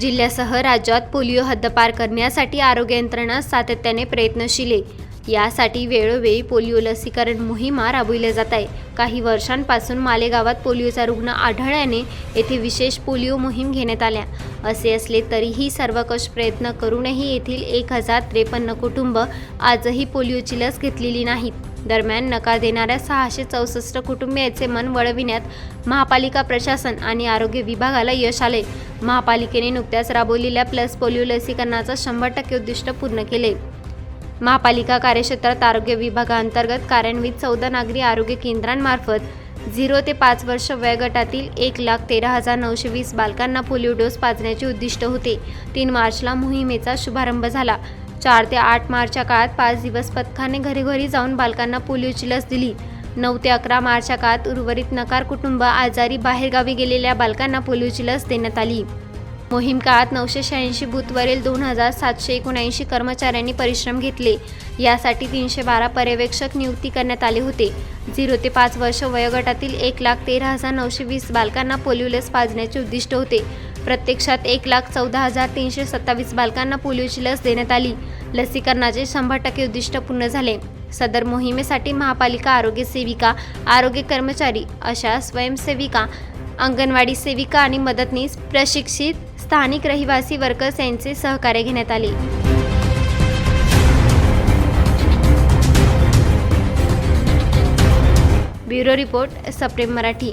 जिल्ह्यासह राज्यात पोलिओ हद्दपार करण्यासाठी आरोग्य यंत्रणा सातत्याने प्रयत्नशील आहे. यासाठी वेळोवेळी पोलिओ लसीकरण मोहिमा राबविल्या जात आहे. काही वर्षांपासून मालेगावात पोलिओचा रुग्ण आढळल्याने येथे विशेष पोलिओ मोहीम घेण्यात आल्या. असे असले तरीही सर्वकष प्रयत्न करूनही येथील एक हजार त्रेपन्न कुटुंब आजही पोलिओची लस घेतलेली नाहीत. दरम्यान नकार देणाऱ्या सहाशे चौसष्ट कुटुंबियांचे मन वळविण्यात महापालिका प्रशासन आणि आरोग्य विभागाला यश आले. महापालिकेने नुकत्याच राबवलेल्या प्लस पोलिओ लसीकरणाचं शंभर टक्के उद्दिष्ट पूर्ण केले. महापालिका कार्यक्षेत्रात आरोग्य विभागाअंतर्गत कार्यान्वित चौदा नागरी आरोग्य केंद्रांमार्फत झिरो ते पाच वर्ष वयोगटातील एक लाख तेरा हजार नऊशे वीस बालकांना पोलिओ डोस पाजण्याचे उद्दिष्ट होते. तीन मार्चला मोहिमेचा शुभारंभ झाला. चार ते आठ मार्चच्या काळात पाच दिवस पथकाने घरोघरी जाऊन बालकांना पोलिओची लस दिली. नऊ ते अकरा मार्चच्या काळात उर्वरित नकार कुटुंब आजारी बाहेरगावी गेलेल्या बालकांना पोलिओची लस देण्यात आली. मोहीम काळात नऊशे शहाऐंशी बूथवरील दोन हजार सातशे एकोणऐंशी कर्मचाऱ्यांनी परिश्रम घेतले. यासाठी तीनशे बारा पर्यवेक्षक नियुक्ती करण्यात आले होते. झिरो ते पाच वर्ष वयोगटातील एक लाख तेरा हजार नऊशे वीस बालकांना पोलिओ लस पाजण्याचे उद्दिष्ट होते. प्रत्यक्षात एक लाख चौदा हजार तीनशे सत्तावीस बालकांना पोलिओची लस देण्यात आली. लसीकरणाचे शंभर टक्के उद्दिष्ट पूर्ण झाले. सदर मोहिमेसाठी महापालिका आरोग्य सेविका आरोग्य कर्मचारी अशा स्वयंसेविका अंगणवाडी सेविका आणि मदतनीस प्रशिक्षित स्थानिक रहिवासी वर्कर्स यांचे सहकार्य घेण्यात आले. ब्युरो रिपोर्ट सप्रेम मराठी.